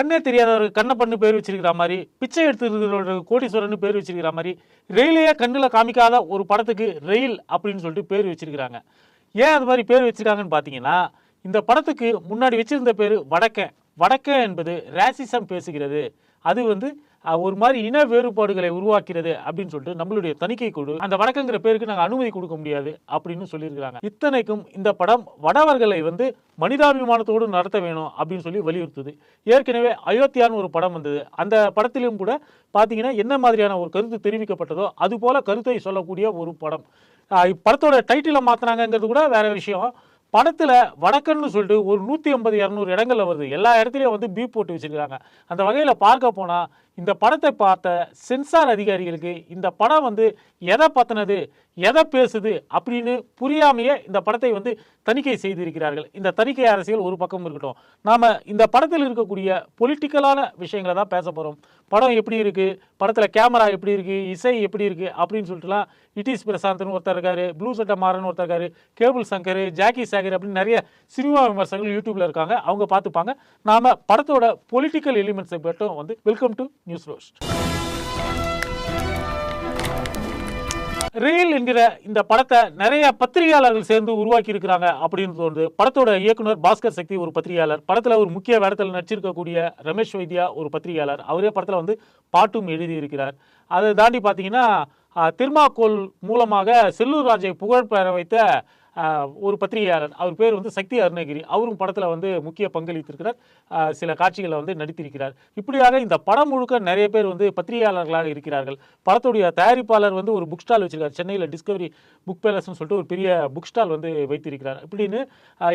கண்ணே தெரியாதவர் கண்ணப்பண்ணு பேர் வச்சிருக்கிற மாதிரி பிச்சை எடுத்துருக்கிற கோடீஸ்வரன் பேர் வச்சிருக்கிற மாதிரி ரயிலையே கண்ணில் காமிக்காத ஒரு படத்துக்கு ரயில் அப்படின்னு சொல்லிட்டு பேர் வச்சிருக்கிறாங்க. ஏன் அது மாதிரி பேர் வச்சிருக்காங்கன்னு பார்த்தீங்கன்னா இந்த படத்துக்கு முன்னாடி வச்சிருந்த பேர் வடக்கன். வடக்கன் என்பது ரேசிசம் பேசுகிறது. அது வந்து ஒரு மாதிரி இன வேறுபாடுகளை உருவாக்கிறது அப்படின்னு சொல்லிட்டு நம்மளுடைய தணிக்கை குழு அந்த வடக்குங்கிற பேருக்கு நாங்கள் அனுமதி கொடுக்க முடியாது அப்படின்னு சொல்லியிருக்கிறாங்க. இத்தனைக்கும் இந்த படம் வடவர்களை வந்து மனிதாபிமானத்தோடு நடத்த வேணும் அப்படின்னு சொல்லி வலியுறுத்துது. ஏற்கனவே அயோத்தியான்னு ஒரு படம் வந்தது. அந்த படத்திலும் கூட பார்த்தீங்கன்னா என்ன மாதிரியான ஒரு கருத்து தெரிவிக்கப்பட்டதோ அது போல கருத்தை சொல்லக்கூடிய ஒரு படம். இப்படத்தோட டைட்டிலை மாற்றினாங்கங்கிறது கூட வேற விஷயம். படத்தில் வடக்கன்னு சொல்லிட்டு ஒரு நூற்றி ஐம்பது இரநூறு இடங்களில் வருது. எல்லா இடத்துலையும் வந்து பீப் போட்டு வச்சுருக்காங்க. அந்த வகையில் பார்க்க போனால் இந்த படத்தை பார்த்த சென்சார் அதிகாரிகளுக்கு இந்த படம் வந்து எதை பற்றினது எதை பேசுது அப்படின்னு புரியாமையே இந்த படத்தை வந்து தணிக்கை செய்திருக்கிறார்கள். இந்த தணிக்கை அரசியல் ஒரு பக்கம் இருக்கட்டும். நாம் இந்த படத்தில் இருக்கக்கூடிய பொலிட்டிக்கலான விஷயங்களை தான் பேச போகிறோம் படம் எப்படி இருக்குது படத்தில் கேமரா எப்படி இருக்குது இசை எப்படி இருக்குது அப்படின்னு சொல்லிட்டுலாம் இட்டிஸ் பிரசாந்த்னு ஒருத்தர் இருக்காரு ப்ளூ சட்ட மாறன் ஒருத்தர் இருக்காரு கேபிள் சங்கர் ஜாக்கி சாகர் அப்படின்னு நிறைய சினிமா விமர்சகர்கள் யூடியூப்பில் இருக்காங்க. அவங்க பார்த்துப்பாங்க. நாம் படத்தோட பொலிட்டிக்கல் எலிமெண்ட்ஸை மட்டும் வந்து welcome to news roast. Reel என்கிற இந்த படத்தை நிறைய பத்திரிகையாளர்கள் சேர்ந்து உருவாக்கி இருக்கிறாங்க அப்படின்னு தோணுது. படத்தோட இயக்குனர் பாஸ்கர் சக்தி ஒரு பத்திரிகையாளர். படத்துல ஒரு முக்கிய வேடத்தில் நடிச்சிருக்கக்கூடிய ரமேஷ் வைத்தியா ஒரு பத்திரிகையாளர். அவரே படத்துல வந்து பாட்டும் எழுதியிருக்கிறார். அதை தாண்டி பார்த்தீங்கன்னா ஆஹ், திருமாக்கோள் மூலமாக செல்லூர் ராஜை புகழ் பெற வைத்த ஒரு பத்திரிகையாளர். அவர் பேர் வந்து சக்தி அருணகிரி. அவரும் படத்தில் வந்து முக்கிய பங்களித்திருக்கிறார். சில காட்சிகளை வந்து நடித்திருக்கிறார். இப்படியாக இந்த படம் முழுக்க நிறைய பேர் வந்து பத்திரிகையாளர்களாக இருக்கிறார்கள். படத்துடைய தயாரிப்பாளர் வந்து ஒரு புக் ஸ்டால் வச்சிருக்கார். சென்னையில் டிஸ்கவரி புக் பேலஸ்னு சொல்லிட்டு ஒரு பெரிய புக் ஸ்டால் வந்து வைத்திருக்கிறார். இப்படின்னு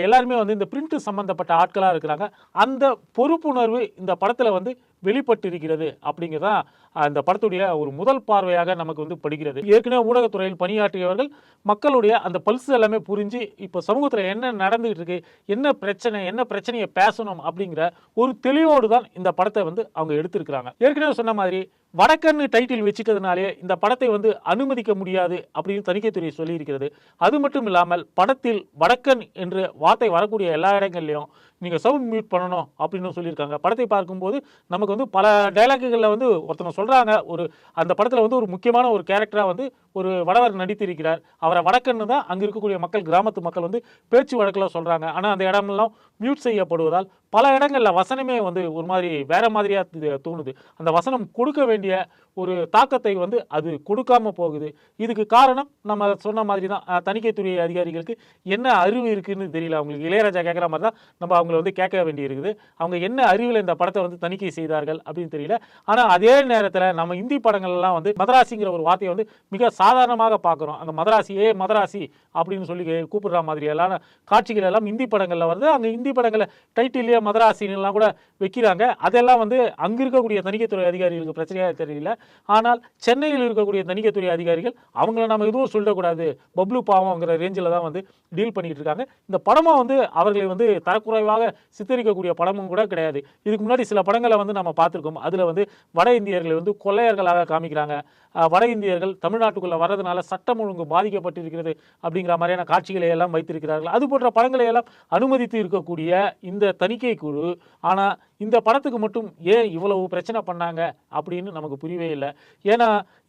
எல்லாருமே வந்து இந்த பிரிண்ட் சம்பந்தப்பட்ட ஆட்களாக இருக்கிறாங்க. அந்த பொறுப்புணர்வு இந்த படத்தில் வந்து வெளிப்பட்டிருக்கிறது அப்படிங்கிறதான் அந்த படத்துடைய ஒரு முதல் பார்வையாக நமக்கு வந்து படுகிறது. ஏற்கனவே ஊடகத்துறையில் பணியாற்றியவர்கள் மக்களுடைய அந்த பல்ஸ் எல்லாமே புரிஞ்சு இப்போ சமூகத்தில் என்ன நடந்துகிட்டு இருக்கு என்ன பிரச்சனை என்ன பிரச்சனையை பேசணும் அப்படிங்கிற ஒரு தெளிவோடு தான் இந்த படத்தை வந்து அவங்க எடுத்திருக்கிறாங்க. ஏற்கனவே சொன்ன மாதிரி வடக்கன்னு டைட்டில் வச்சுட்டதுனாலே இந்த படத்தை வந்து அனுமதிக்க முடியாது அப்படின்னு தணிக்கைத்துறை சொல்லியிருக்கிறது. அது மட்டும் இல்லாமல் படத்தில் வடக்கன் என்று வார்த்தை வரக்கூடிய எல்லா இடங்கள்லையும் நீங்கள் சவுண்ட் மியூட் பண்ணணும் அப்படின்னு சொல்லியிருக்காங்க. படத்தை பார்க்கும்போது நமக்கு வந்து பல டைலாக்குகளில் வந்து ஒருத்தனை சொல்கிறாங்க ஒரு அந்த படத்தில் வந்து ஒரு முக்கியமான ஒரு கேரக்டராக வந்து ஒரு வடவர் நடித்திருக்கிறார். அவரை வடக்கன்னு தான் அங்கே இருக்கக்கூடிய மக்கள் கிராமத்து மக்கள் வந்து பேச்சு வழக்கில் சொல்கிறாங்க ஆனால் அந்த இடமெல்லாம் மியூட் செய்யப்படுவதால் பல இடங்களில் வசனமே வந்து ஒரு மாதிரி வேற மாதிரியாக தோணுது. அந்த வசனம் கொடுக்க வேண்டிய ஒரு தாக்கத்தை வந்து அது கொடுக்காம போகுது. இதுக்கு காரணம் நம்ம சொன்ன மாதிரி தான் தணிக்கைத்துறை அதிகாரிகளுக்கு என்ன அறிவு இருக்குதுன்னு தெரியல. அவங்களுக்கு இளையராஜா கேட்குற மாதிரி தான் நம்ம அவங்கள வந்து கேட்க வேண்டியிருக்குது. அவங்க என்ன அறிவில் இந்த படத்தை வந்து தணிக்கை செய்தார்கள் அப்படின்னு தெரியல. ஆனால் அதே நேரத்தில் நம்ம இந்தி படங்கள்லாம் வந்து மதராசிங்கிற ஒரு வார்த்தையை வந்து மிக சாதாரணமாக பார்க்குறோம். அந்த மதராசியே மதராசி அப்படின்னு சொல்லி கூப்பிடுற மாதிரியெல்லாம் காட்சிகள் எல்லாம் இந்தி படங்களில் வருது. அங்கே இந்தி படங்களில் டைட்டிலே மதராசின்னுலாம் கூட வைக்கிறாங்க. அதெல்லாம் வந்து அங்கே இருக்கக்கூடிய தணிக்கைத்துறை அதிகாரிகளுக்கு பிரச்சனையாக தெரியல. ஆனால் சென்னையில் இருக்கக்கூடிய தணிக்கைத்துறை அதிகாரிகள் அவங்கள நம்ம எதுவும் சொல்லக்கூடாது. பப்ளு பாவம்ங்கிற ரேஞ்சில் தான் வந்து டீல் பண்ணிகிட்டு இருக்காங்க. இந்த படமும் வந்து அவர்களை வந்து தரக்குறைவாக சித்தரிக்கக்கூடிய படமும் கூட கிடையாது. இதுக்கு முன்னாடி சில படங்களை வந்து நம்ம பார்த்துருக்கோம். அதில் வந்து வட இந்தியர்களை வந்து கொள்ளையர்களாக காமிக்கிறாங்க. வட இந்தியர்கள் தமிழ்நாட்டுக்குள்ளே வர்றதுனால சட்டம் ஒழுங்கு பாதிக்கப்பட்டிருக்கிறது அப்படிங்கிற மாதிரியான காட்சிகளை எல்லாம் வைத்திருக்கிறார்கள். அது போன்ற படங்களை எல்லாம் அனுமதித்து இருக்கக்கூடிய இந்த தணிக்கை குழு. ஆனால் இந்த படத்துக்கு மட்டும் ஏன் இவ்வளவு பிரச்சனை பண்ணாங்க அப்படின்னு நமக்கு புரியவே இல்லை. ஏன்னா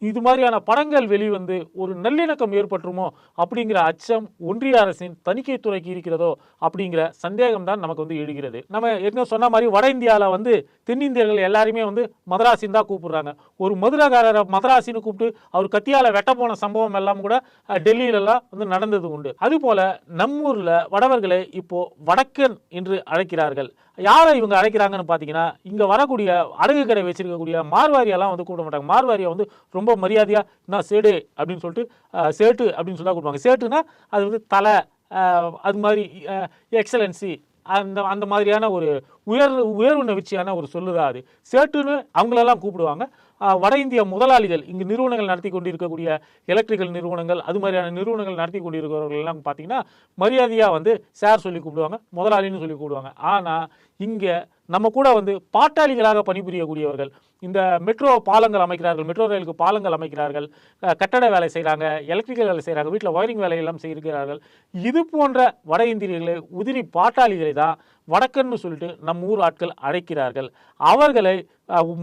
இது மாதிரியான படங்கள் வெளிவந்து ஒரு நல்லிணக்கம் ஏற்பட்டுருமோ அப்படிங்கிற அச்சம் ஒன்றிய அரசின் தணிக்கை துறைக்கு இருக்கிறதோ அப்படிங்கிற சந்தேகம் தான் நமக்கு வந்து எழுகிறது. நம்ம ஏற்கனவே சொன்ன மாதிரி வட இந்தியாவில் வந்து தென்னிந்தியர்கள் எல்லாருமே வந்து மதராசின்னு தான் கூப்பிடுறாங்க. ஒரு மதுரகாரரை மதராசின்னு கூப்பிட்டு அவர் கத்தியால் வெட்ட போன சம்பவம் எல்லாம் கூட டெல்லியிலலாம் வந்து நடந்தது உண்டு. அதுபோல நம்மூரில் வடவர்களை இப்போ வடக்கன் என்று அழைக்கிறார்கள். யாரை இவங்க அழைக்கிறாங்கன்னு பார்த்தீங்கன்னா இங்கே வரக்கூடிய அடகு கடை வச்சிருக்கக்கூடிய மார்வாரியெல்லாம் வந்து கூப்பிட மாட்டாங்க. மார்வாரியை வந்து ரொம்ப மரியாதையாக நான் சேடு அப்படின்னு சொல்லிட்டு சேட்டு அப்படின்னு சொல்லி கூப்பிடுவாங்க. சேட்டுனா அது வந்து தலை அது மாதிரி எக்ஸலன்சி அந்த அந்த மாதிரியான ஒரு உயர் உயர்வு நவிச்சியான ஒரு சொல்லுதான் அது. சேட்டுன்னு அவங்களெல்லாம் கூப்பிடுவாங்க. வட இந்திய முதலாளிகள் இங்கு நிறுவனங்கள் நடத்தி கொண்டிருக்கக்கூடிய எலக்ட்ரிக்கல் நிறுவனங்கள் அது மாதிரியான நிறுவனங்கள் நடத்தி கொண்டிருக்கிறவர்கள் எல்லாம் பார்த்தீங்கன்னா மரியாதையாக வந்து சார் சொல்லி கூப்பிடுவாங்க முதலாளின்னு சொல்லி கூப்பிடுவாங்க. ஆனால் இங்கே நம்ம கூட வந்து பாட்டாளிகளாக பணிபுரியக்கூடியவர்கள் இந்த மெட்ரோ பாலங்கள் அமைக்கிறார்கள் மெட்ரோ ரயிலுக்கு பாலங்கள் அமைக்கிறார்கள் கட்டட வேலை செய்கிறாங்க எலக்ட்ரிக்கல் வேலை செய்கிறாங்க வீட்டில் ஒயரிங் வேலையெல்லாம் செய்கிறார்கள் இது போன்ற வட இந்தியர்களை உதிரி பாட்டாளிகளை தான் வடக்கன்னு சொல்லிட்டு நம் ஊர் ஆட்கள் அழைக்கிறார்கள். அவர்களை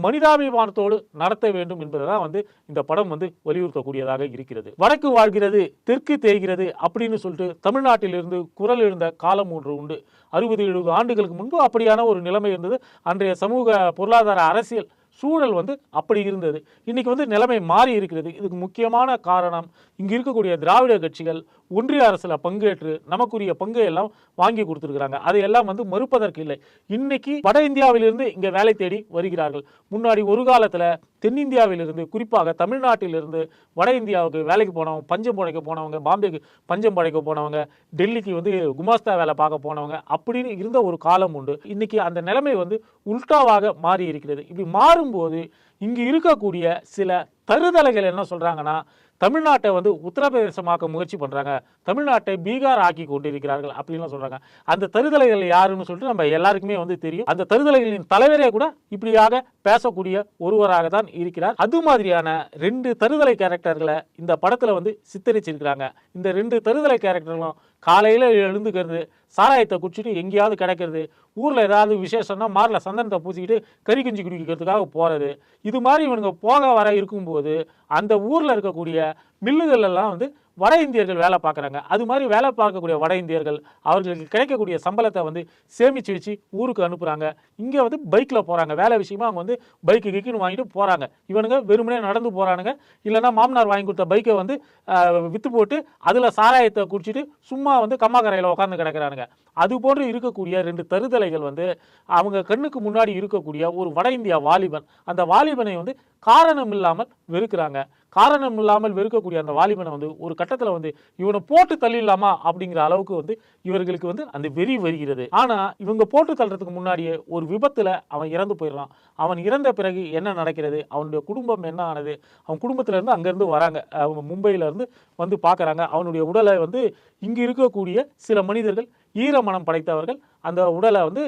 மனிதாபிமானத்தோடு நடத்த வேண்டும் என்பதை தான் வந்து இந்த படம் வந்து வலியுறுத்தக்கூடியதாக இருக்கிறது. வடக்கு வாழ்கிறது தெற்கு தேய்கிறது அப்படின்னு சொல்லிட்டு தமிழ்நாட்டிலிருந்து குரல் எழுந்த காலம் ஒன்று உண்டு. அறுபது எழுபது ஆண்டுகளுக்கு முன்பு அப்படியான ஒரு நிலைமை இருந்தது. அன்றைய சமூக பொருளாதார அரசியல் சூழல் வந்து அப்படி இருந்தது. இன்னைக்கு வந்து நிலைமை மாறி இருக்கிறது. இதுக்கு முக்கியமான காரணம் இங்கு இருக்கக்கூடிய திராவிட கட்சிகள் ஒன்றிய அரசில் பங்கேற்று நமக்குரிய பங்கை எல்லாம் வாங்கி கொடுத்துருக்குறாங்க. அதையெல்லாம் வந்து மறுப்பதற்கு இல்லை. இன்னைக்கு வட இந்தியாவிலிருந்து இங்கே வேலை தேடி வருகிறார்கள். முன்னாடி ஒரு காலத்தில் தென்னிந்தியாவிலிருந்து குறிப்பாக தமிழ்நாட்டிலிருந்து வட இந்தியாவுக்கு வேலைக்கு போனவங்க பஞ்சம் படைக்க போனவங்க பாம்பேக்கு பஞ்சம் படைக்க போனவங்க டெல்லிக்கு வந்து குமாஸ்தா வேலை பார்க்க போனவங்க அப்படின்னு இருந்த ஒரு காலம் உண்டு. இன்னைக்கு அந்த நிலைமை வந்து உல்டாவாக மாறி இருக்கிறது இப்படி மாறும்போது இங்கு இருக்கக்கூடிய சில தருதலைகள் என்ன சொல்கிறாங்கன்னா தமிழ்நாட்டை வந்து உத்தரப்பிரதேசமாக்க முயற்சி பண்ணுறாங்க தமிழ்நாட்டை பீகார் ஆக்கி கொண்டிருக்கிறார்கள் அப்படின்லாம் சொல்கிறாங்க அந்த தருதலைகள் யாருன்னு சொல்லிட்டு நம்ம எல்லாருக்குமே வந்து தெரியும். அந்த தருதலைகளின் தலைவரே கூட இப்படியாக பேசக்கூடிய ஒருவராக தான் இருக்கிறார். அது மாதிரியான ரெண்டு தருதலை கேரக்டர்களை இந்த படத்தில் வந்து சித்தரிச்சிருக்கிறாங்க. இந்த ரெண்டு தருதலை கேரக்டர்களும் காலையில் எழுந்துக்கிறது சாராயத்தை குடிச்சிட்டு எங்கேயாவது கிடைக்கிறது ஊரில் ஏதாவது விசேஷம்னா மாரில் சந்தனத்தை பூசிக்கிட்டு கறி குஞ்சு குடிக்கிறதுக்காக போகிறது இது மாதிரி இவனுங்க போக வர இருக்கும்போது அந்த ஊரில் இருக்கக்கூடிய மில்லுகள் எல்லாம் வந்து வட இந்தியர்கள் வேலை பார்க்குறாங்க. அது மாதிரி வேலை பார்க்கக்கூடிய வட இந்தியர்கள் அவர்களுக்கு கிடைக்கக்கூடிய சம்பளத்தை வந்து சேமித்து வச்சு ஊருக்கு அனுப்புகிறாங்க இங்கே வந்து பைக்கில் போகிறாங்க வேலை விஷயமா அவங்க வந்து பைக்கு கிக்குன்னு வாங்கிட்டு போகிறாங்க இவனுங்க வெறுமனே நடந்து போகிறானுங்க இல்லைனா மாமனார் வாங்கி கொடுத்த பைக்கை வந்து விற்று போட்டு அதில் சாராயத்தை குடிச்சிட்டு சும்மா வந்து கம்மாக்கரையில் உட்காந்து கிடக்குறானுங்க. அது போன்று இருக்கக்கூடிய ரெண்டு தருதலைகள் வந்து அவங்க கண்ணுக்கு முன்னாடி இருக்கக்கூடிய ஒரு வட இந்தியா வாலிபன். அந்த வாலிபனை வந்து காரணம் இல்லாமல் வெறுக்கிறாங்க. காரணம் இல்லாமல் வெறுக்கக்கூடிய அந்த வாலிபனை வந்து ஒரு கட்டத்தில் வந்து இவனை போட்டு தள்ளிடலாமா அப்படிங்கிற அளவுக்கு வந்து இவர்களுக்கு வந்து அந்த வெறி வருகிறது. ஆனால் இவங்க போட்டு தள்ளுறதுக்கு முன்னாடியே ஒரு விபத்தில் அவன் இறந்து போயிடுறான். அவன் இறந்த பிறகு என்ன நடக்கிறது? அவனுடைய குடும்பம் என்ன ஆனது? அவன் குடும்பத்திலேருந்து இருந்து வராங்க. அவங்க மும்பையிலேருந்து வந்து பார்க்குறாங்க அவனுடைய உடலை வந்து இங்கே இருக்கக்கூடிய சில மனிதர்கள் ஈரமனம் படைத்தவர்கள் அந்த உடலை வந்து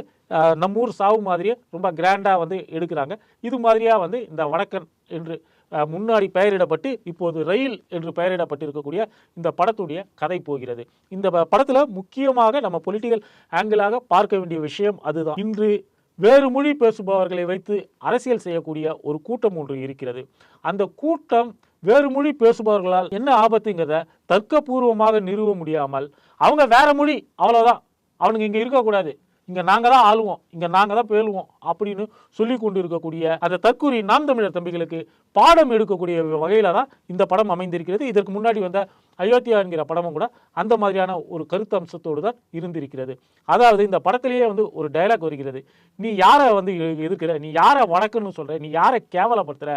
நம்ம ஊர் சாவு மாதிரியே ரொம்ப கிராண்டாக வந்து எடுக்கிறாங்க. இது மாதிரியாக வந்து இந்த வடக்கன் என்று முன்னாடி பெயரிடப்பட்டு இப்போது ரயில் என்று பெயரிடப்பட்டிருக்கக்கூடிய இந்த படத்துடைய கதை போகிறது. இந்த படத்தில் முக்கியமாக நம்ம பொலிட்டிக்கல் ஆங்கிளாக பார்க்க வேண்டிய விஷயம் அதுதான். இன்று வேறு மொழி பேசுபவர்களை வைத்து அரசியல் செய்யக்கூடிய ஒரு கூட்டம் ஒன்று இருக்கிறது. அந்த கூட்டம் வேறு மொழி பேசுபவர்களால் என்ன ஆபத்துங்கிறத தர்க்கபூர்வமாக நிறுவ முடியாமல் அவங்க வேற மொழி அவ்வளோதான் அவனுங்க இங்கே இருக்கக்கூடாது. இங்கே நாங்கள் தான் ஆளுவோம். இங்கே நாங்கள் தான் பேழுவோம் அப்படின்னு சொல்லி கொண்டு இருக்கக்கூடிய அந்த தற்கூறி நாம் தமிழர் தம்பிகளுக்கு பாடம் எடுக்கக்கூடிய வகையில் தான் இந்த படம் அமைந்திருக்கிறது. இதற்கு முன்னாடி வந்த அயோத்தியா என்கிற படமும் கூட அந்த மாதிரியான ஒரு கருத்தம்சத்தோடு தான் இருந்திருக்கிறது. அதாவது இந்த படத்திலேயே வந்து ஒரு டயலாக் வருகிறது. நீ யாரை வந்து எதிர்க்கிற? நீ யாரை வணக்கம்னு சொல்கிற நீ யாரை கேவலப்படுத்துற?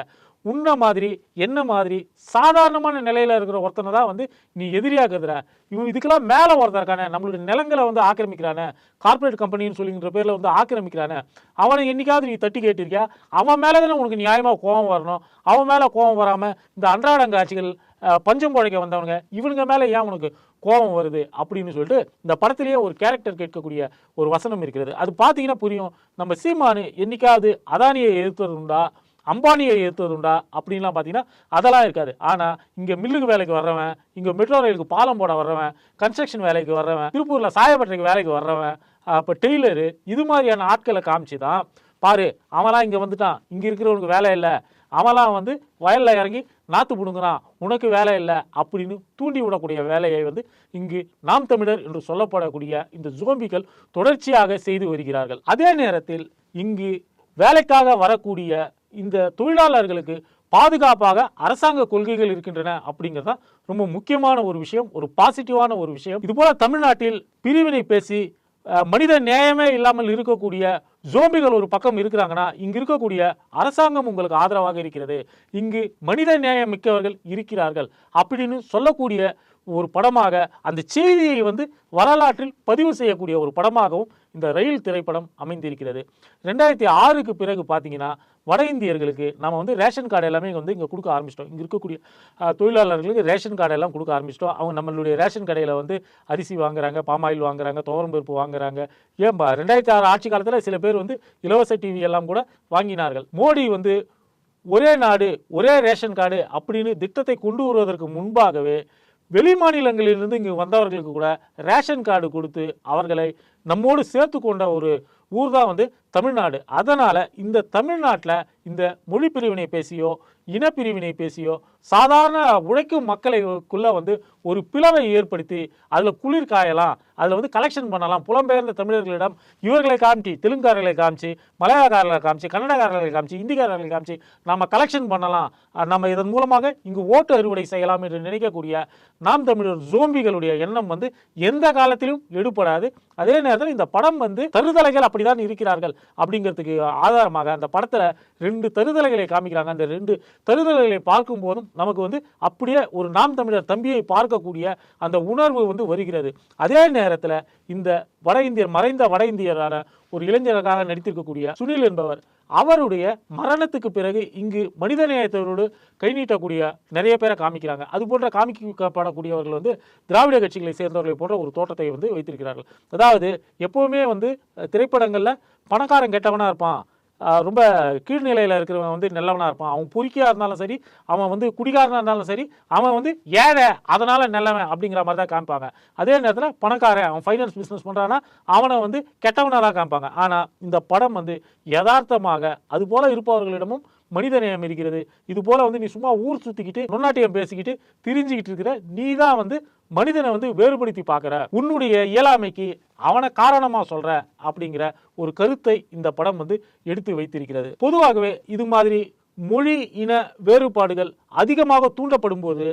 உன்ன மாதிரி என்ன மாதிரி சாதாரணமான நிலையில் இருக்கிற ஒருத்தனை தான் வந்து நீ எதிரியாக கருதுற இவன் இதுக்கெல்லாம் மேலே ஒருத்தன் இருக்கானே நம்மளுடைய நிலங்களை வந்து ஆக்கிரமிக்கிறானே கார்ப்பரேட் கம்பெனின்னு சொல்லிங்கிற பேரில் வந்து ஆக்கிரமிக்கிறானே அவனை என்னைக்காவது நீ தட்டி கேட்டிருக்கியா? அவன் மேலே தானே உனக்கு நியாயமாக கோபம் வரணும். அவன் மேலே கோபம் வராமல் இந்த அன்றாடங்காட்சிகள் பஞ்சம் குழைக்க வந்தவனுங்க இவனுங்க மேலே ஏன் உனக்கு கோபம் வருது? அப்படின்னு சொல்லிட்டு இந்த படத்திலேயே ஒரு கேரக்டர் கேட்கக்கூடிய ஒரு வசனம் இருக்கிறது. அது பார்த்தீங்கன்னா புரியும். நம்ம சீமானு என்னைக்காவது அதானியை எதிர்த்தது அம்பானியை ஏற்றுவது உண்டா அப்படின்லாம் பார்த்தீங்கன்னா அதெல்லாம் இருக்காது. ஆனால் இங்கே மில்லுக்கு வேலைக்கு வர்றவன் இங்கே மெட்ரோ ரயிலுக்கு பாலம் போட வர்றவன் கன்ஸ்ட்ரக்ஷன் வேலைக்கு வர்றவன் திருப்பூரில் சாயப்பட்டறைக்கு வேலைக்கு வர்றவன் அப்போ டெய்லரு இது மாதிரியான ஆட்களை காமிச்சு தான் பாரு அவன்லாம் இங்கே வந்துட்டான் இங்கே இருக்கிறவனுக்கு வேலை இல்லை அவன்லாம் வந்து வயலில் இறங்கி நாற்று பிடுங்குறான் உனக்கு வேலை இல்லை அப்படின்னு தூண்டி விடக்கூடிய வேலையை வந்து இங்கு நாம் தமிழர் என்று சொல்லப்படக்கூடிய இந்த ஜோம்பிகள் தொடர்ச்சியாக செய்து வருகிறார்கள். அதே நேரத்தில் இங்கு வேலைக்காக வரக்கூடிய இந்த தொழிலாளர்களுக்கு பாதுகாப்பாக அரசாங்க கொள்கைகள் இருக்கின்றன அப்படிங்கிறது தான் ரொம்ப முக்கியமான ஒரு விஷயம் ஒரு பாசிட்டிவான ஒரு விஷயம். இதுபோல் தமிழ்நாட்டில் பிரிவினை பேசி மனித நியாயமே இல்லாமல் இருக்கக்கூடிய ஜோம்பிகள் ஒரு பக்கம் இருக்கிறாங்கன்னா இங்கு இருக்கக்கூடிய அரசாங்கம் உங்களுக்கு ஆதரவாக இருக்கிறது. இங்கு மனித நியாயம் மிக்கவர்கள் இருக்கிறார்கள் அப்படின்னு சொல்லக்கூடிய ஒரு படமாக அந்த செய்தியை வந்து வரலாற்றில் பதிவு செய்யக்கூடிய ஒரு படமாகவும் இந்த ரயில் திரைப்படம் அமைந்திருக்கிறது. ரெண்டாயிரத்தி ஆறுக்கு பிறகு பார்த்தீங்கன்னா வட இந்தியர்களுக்கு நம்ம வந்து ரேஷன் கார்டு எல்லாமே இங்கே வந்து இங்கே கொடுக்க ஆரம்பிச்சிட்டோம். இங்கே இருக்கக்கூடிய தொழிலாளர்களுக்கு ரேஷன் கார்டு எல்லாம் கொடுக்க ஆரம்பிச்சிட்டோம். அவங்க நம்மளுடைய ரேஷன் கடையில் வந்து அரிசி வாங்குறாங்க பாமாயில் வாங்குறாங்க துவரம்பருப்பு வாங்குறாங்க. ஏன்பா ரெண்டாயிரத்தி ஆறு ஆட்சி காலத்தில் சில பேர் வந்து இலவச டிவி எல்லாம் கூட வாங்கினார்கள். மோடி வந்து ஒரே நாடு ஒரே ரேஷன் கார்டு அப்படின்னு திட்டத்தை கொண்டு வருவதற்கு முன்பாகவே வெளி மாநிலங்களிலிருந்து இங்கு வந்தவர்களுக்கு கூட ரேஷன் கார்டு கொடுத்து அவர்களை நம்மோடு சேர்த்து கொண்ட ஒரு ஊர் தான் வந்து தமிழ்நாடு. அதனால் இந்த தமிழ்நாட்டில் இந்த மொழி பிரிவினை பேசியோ இனப்பிரிவினை பேசியோ சாதாரண உழைக்கும் மக்களுக்குள்ளே வந்து ஒரு பிளவை ஏற்படுத்தி அதில் குளிர் காயலாம் அதில் வந்து கலெக்ஷன் பண்ணலாம். புலம்பெயர்ந்த தமிழர்களிடம் இவர்களை காமிச்சு தெலுங்குக்காரர்களை காமிச்சு மலையாளக்காரர்களை காமிச்சு கன்னடக்காரர்களை காமிச்சு இந்திக்காரர்களை காமிச்சு நம்ம கலெக்ஷன் பண்ணலாம். நம்ம இதன் மூலமாக இங்கு ஓட்டு அறுவடை செய்யலாம் என்று நினைக்கக்கூடிய நாம் தமிழர் ஜோம்பிகளுடைய எண்ணம் வந்து எந்த காலத்திலும் எடுபடாது. அதே நேரத்தில் இந்த படம் வந்து தருதலைகள் அப்படிதான் இருக்கிறார்கள். அப்படிங்கிறதுக்கு ஆதாரமாக அந்த படத்தில் ரெண்டு தருதலைகளை காமிக்கிறாங்க. அந்த ரெண்டு தருதலைகளை பார்க்கும் போதும் நமக்கு வந்து அப்படியே ஒரு நாம் தமிழர் தம்பியை பார்க்கக்கூடிய அந்த உணர்வு வந்து வருகிறது. அதே நேரத்தில் இந்த வட இந்தியர் மறைந்த வட இந்தியரான ஒரு இளைஞருக்காக நடித்திருக்கக்கூடிய சுனில் என்பவர் அவருடைய மரணத்துக்கு பிறகு இங்கு மனிதநேயத்தோடு கை நீட்டக்கூடிய நிறைய பேரை காமிக்கிறாங்க. அது போன்ற காமிக்கப்படக்கூடியவர்கள் வந்து திராவிட கட்சிகளை சேர்ந்தவர்களை போன்ற ஒரு தோற்றத்தை வந்து வைத்திருக்கிறார்கள். அதாவது எப்பவுமே வந்து திரைப்படங்களில் பணக்காரன் கெட்டவனாக இருப்பான். ரொம்ப கீழ்நிலையில் இருக்கிறவன் வந்து நல்லவனாக இருப்பான். அவன் பொறுக்கியாக இருந்தாலும் சரி அவன் வந்து குடிகாரனா இருந்தாலும் சரி அவன் வந்து ஏழை அதனால் நல்லவன் அப்படிங்கிற மாதிரி தான் காமிப்பாங்க. அதே நேரத்தில் பணக்காரன் அவன் ஃபைனான்ஸ் பிஸ்னஸ் பண்ணுறான்னா அவனை வந்து கெட்டவனாக தான் காமிப்பாங்க. ஆனால் இந்த படம் வந்து யதார்த்தமாக அதுபோல் இருப்பவர்களிடமும் மனிதநேயம் இருக்கிறது இது போல வந்து நீ சும்மா ஊர் சுத்திக்கிட்டு நுண்ணாட்டியம் பேசிக்கிட்டு திரிஞ்சுக்கிட்டு இருக்கிற நீ தான் வந்து மனிதனை வந்து வேறுபடுத்தி பார்க்குற. உன்னுடைய இயலாமைக்கு அவனை காரணமாக சொல்கிற அப்படிங்கிற ஒரு கருத்தை இந்த படம் வந்து எடுத்து வைத்திருக்கிறது. பொதுவாகவே இது மாதிரி மொழி இன வேறுபாடுகள் அதிகமாக தூண்டப்படும் போது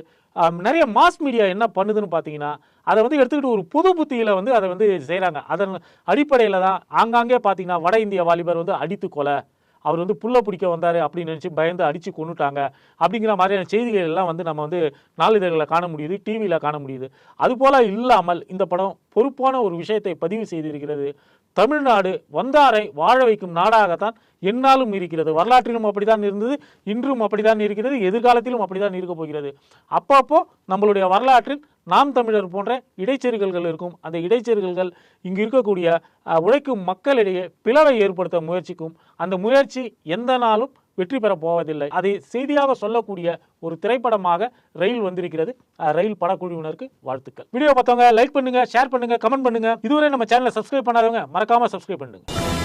நிறைய மாஸ் மீடியா என்ன பண்ணுதுன்னு பார்த்தீங்கன்னா அதை வந்து எடுத்துக்கிட்டு ஒரு புது புத்தியில் வந்து அதை வந்து செய்கிறாங்க அதன் அடிப்படையில் தான் ஆங்காங்கே பார்த்தீங்கன்னா வட இந்திய வாலிபர் வந்து அடித்து கொலை. அவர் வந்து புல்ல பிடிக்க வந்தார் அப்படின்னு நினச்சி பயந்து அடித்து கொண்டுட்டாங்க அப்படிங்கிற மாதிரியான செய்திகள் எல்லாம் வந்து நம்ம வந்து நாளிதழ்களில் காண முடியுது டிவியில் காண முடியுது. அதுபோல் இல்லாமல் இந்த படம் பொறுப்பான ஒரு விஷயத்தை பதிவு செய்திருக்கிறது. தமிழ்நாடு வந்தாரை வாழ வைக்கும் நாடாகத்தான் என்னாலும் இருக்கிறது. வரலாற்றிலும் அப்படித்தான் இருந்தது இன்றும் அப்படித்தான் இருக்கிறது எதிர்காலத்திலும் அப்படித்தான் இருக்க போகிறது. அப்பப்போ நம்மளுடைய வரலாற்றில் நாம் தமிழர் போன்ற இடைச்செருகல்கள் இருக்கும். அந்த இடைச்செருகல்கள் இங்கு இருக்கக்கூடிய உழைக்கும் மக்களிடையே பிளவை ஏற்படுத்த முயற்சிக்கும். அந்த முயற்சி எந்த நாளும் வெற்றி பெற போவதில்லை. அதை செய்தியாக சொல்லக்கூடிய ஒரு திரைப்படமாக ரயில் வந்திருக்கிறது. ரயில் படக்குழுவினருக்கு வாழ்த்துக்கள். வீடியோ பார்த்தவங்க லைக் பண்ணுங்க ஷேர் பண்ணுங்க கமெண்ட் பண்ணுங்க. இதுவரை நம்ம சேனலை சப்ஸ்கிரைப் பண்ணாதவங்க மறக்காம சப்ஸ்கிரைப் பண்ணுங்க